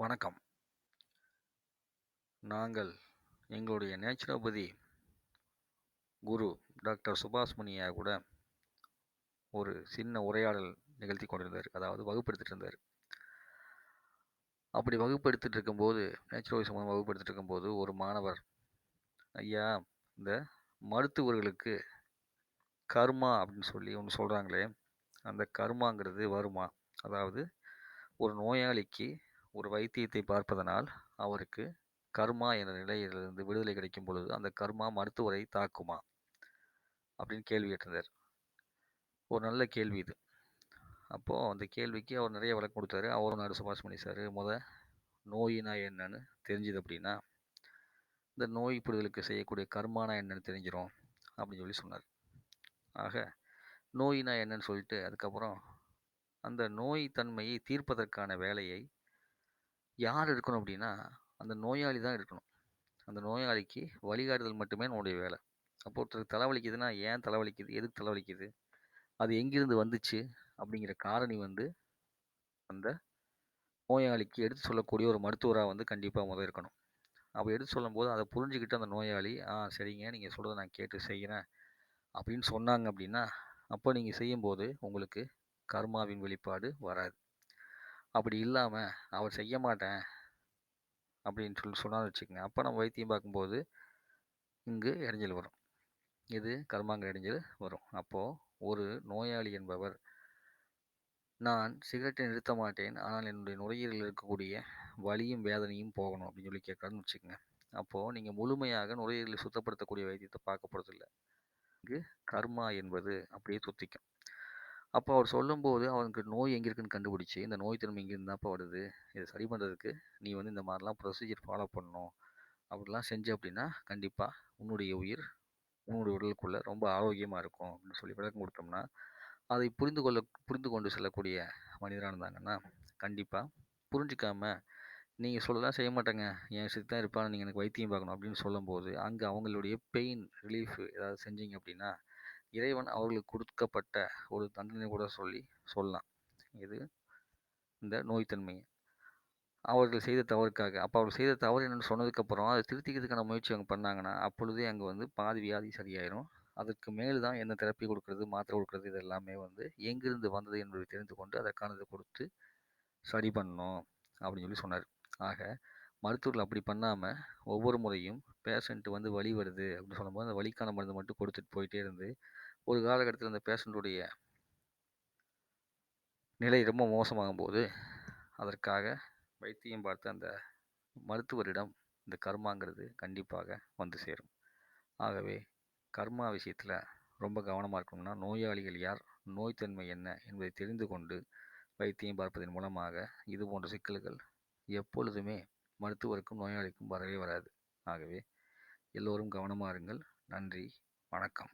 வணக்கம். நாங்கள் எங்களுடைய நேச்சுரோபதி குரு டாக்டர் சுபாஷ் முனியா கூட ஒரு சின்ன உரையாடல் நிகழ்த்தி கொண்டிருந்தார் அதாவது வகுப்படுத்திட்டு இருந்தார். அப்படி வகுப்படுத்திட்டு இருக்கும்போது நேச்சுரோபதி சம்பந்தம் வகுப்படுத்திட்டு இருக்கும்போது ஒரு மாணவர் ஐயா இந்த மருத்துவர்களுக்கு கர்மா அப்படின்னு சொல்லி ஒன்று சொல்கிறாங்களே அந்த கர்மாங்கிறது வருமா? அதாவது ஒரு நோயாளிக்கு ஒரு வைத்தியத்தை பார்ப்பதனால் அவருக்கு கர்மா என்ற நிலையிலிருந்து விடுதலை கிடைக்கும் பொழுது அந்த கர்மா மருத்துவரை தாக்குமா? அப்படின்னு கேள்வி கேட்டிருந்தார். ஒரு நல்ல கேள்வி இது. அப்போது அந்த கேள்விக்கு அவர் நிறைய விளக்கம் கொடுத்தாரு. அவரும் நாடு சுபாஷ் மணி சார் முத நோயினா என்னன்னு தெரிஞ்சுது அப்படின்னா இந்த நோய் புரிதலுக்கு செய்யக்கூடிய கர்மானா என்னன்னு தெரிஞ்சிடும் அப்படின்னு சொல்லி சொன்னார். ஆக நோயினா என்னன்னு சொல்லிட்டு அதுக்கப்புறம் அந்த நோய் தன்மையை தீர்ப்பதற்கான வேலையை யார் இருக்கணும் அப்படின்னா அந்த நோயாளி தான் இருக்கணும். அந்த நோயாளிக்கு வழிகாட்டுதல் மட்டுமே நம்முடைய வேலை. அப்போ ஒருத்தருக்கு தலைவலிக்குதுன்னா ஏன் தலைவலிக்குது எதுக்கு தலைவலிக்குது அது எங்கிருந்து வந்துச்சு? அப்படிங்கிற காரணி வந்து அந்த நோயாளிக்கு எடுத்து சொல்லக்கூடிய ஒரு மருத்துவராக வந்து கண்டிப்பாக முதல் இருக்கணும். அப்போ எடுத்து சொல்லும்போது அதை புரிஞ்சுக்கிட்டு அந்த நோயாளி ஆ சரிங்க. நீங்கள் சொல்கிறத நான் கேட்டு செய்கிறேன் அப்படின்னு சொன்னாங்க அப்படின்னா அப்போ நீங்கள் செய்யும்போது உங்களுக்கு கர்மாவின் வெளிப்பாடு வராது. அப்படி இல்லாமல் அவர் செய்ய மாட்டேன் அப்படின்னு சொல்லி சொன்னான்னு வச்சுக்கோங்க. அப்போ நம்ம வைத்தியம் பார்க்கும்போது இங்கு இடைஞ்சல் வரும். இது கர்மாங்கிற இடைஞ்சல் வரும். அப்போது ஒரு நோயாளி என்பவர் நான் சிகரெட்டை நிறுத்த மாட்டேன். ஆனால் என்னுடைய நுரையீரலில் இருக்கக்கூடிய வலியும் வேதனையும் போகணும் அப்படின்னு சொல்லி கேட்கலான்னு வச்சுக்கோங்க. அப்போது நீங்கள் முழுமையாக நுரையீரலை சுத்தப்படுத்தக்கூடிய வைத்தியத்தை பார்க்க போகிறதில்ல இங்கு கர்மா என்பது அப்படியே சுத்திக்கும் அப்போ அவர் சொல்லும்போது அவனுக்கு நோய் எங்கே இருக்குன்னு கண்டுபிடிச்சி இந்த நோய் திறமை எங்கேருந்து தான்ப்பா வருது. இதை சரி பண்ணுறதுக்கு நீ வந்து இந்த மாதிரிலாம் ப்ரொசீஜர் ஃபாலோ பண்ணணும். அப்படிலாம் செஞ்ச அப்படின்னா கண்டிப்பாக உன்னுடைய உயிர் உன்னுடைய உடலுக்குள்ளே ரொம்ப ஆரோக்கியமாக இருக்கும் அப்படின்னு சொல்லி விளக்கம் கொடுத்தோம்னா அதை புரிந்து கொள்ள புரிந்து கொண்டு செல்லக்கூடிய மனிதராக இருந்தாங்கன்னா கண்டிப்பாக புரிஞ்சிக்காம நீங்கள் சொல்லலாம் செய்ய மாட்டேங்க. என் விஷயத்து தான் இருப்பான் நீங்கள் எனக்கு வைத்தியம் பார்க்கணும். அப்படின்னு சொல்லும்போது அங்கே அவங்களுடைய பெயின் ரிலீஃப் ஏதாவது செஞ்சீங்க அப்படின்னா இறைவன் அவர்களுக்கு கொடுக்கப்பட்ட ஒரு தண்டனை கூட சொல்லி சொல்லலாம். இது இந்த நோய்த்தன்மையை. அவர்கள் செய்த தவறுக்காக. அப்போ அவர்கள் செய்த தவறு என்னென்னு சொன்னதுக்கப்புறம் அதை திருத்திக்கிறதுக்கான முயற்சி அவங்க பண்ணாங்கன்னா அப்பொழுதே அங்கே வந்து பாதி வியாதி சரியாயிடும் அதற்கு மேல் தான் என்ன தெரப்பி கொடுக்கறது மாத்திரை கொடுக்கறது இது எல்லாமே வந்து எங்கிருந்து வந்தது என்பதை தெரிந்து கொண்டு அதற்கானதை கொடுத்து சரி பண்ணணும் அப்படின்னு சொல்லி சொன்னார். ஆக மருத்துவர்கள் அப்படி பண்ணாமல் ஒவ்வொரு முறையும் பேஷண்ட்டு வந்து வலி வருது அப்படின்னு சொல்லும்போது அந்த வலிக்கான மருந்து மட்டும் கொடுத்துட்டு போயிட்டே இருந்து ஒரு காலகட்டத்தில் அந்த பேஷண்ட்டுடைய நிலை ரொம்ப மோசமாகும் போது அதற்காக வைத்தியம் பார்த்த அந்த மருத்துவரிடம் இந்த கர்மாங்கிறது கண்டிப்பாக வந்து சேரும். ஆகவே கர்மா விஷயத்தில் ரொம்ப கவனமாக இருக்கணும்னா நோயாளிகள் யார் நோய்த்தன்மை என்ன என்பதை தெரிந்து கொண்டு வைத்தியம் பார்ப்பதன் மூலமாக இது போன்ற சிக்கல்கள் எப்பொழுதுமே மருத்துவருக்கும் நோயாளிக்கும் வரவே வராது. ஆகவே எல்லோரும் கவனமாக இருங்கள். நன்றி. வணக்கம்.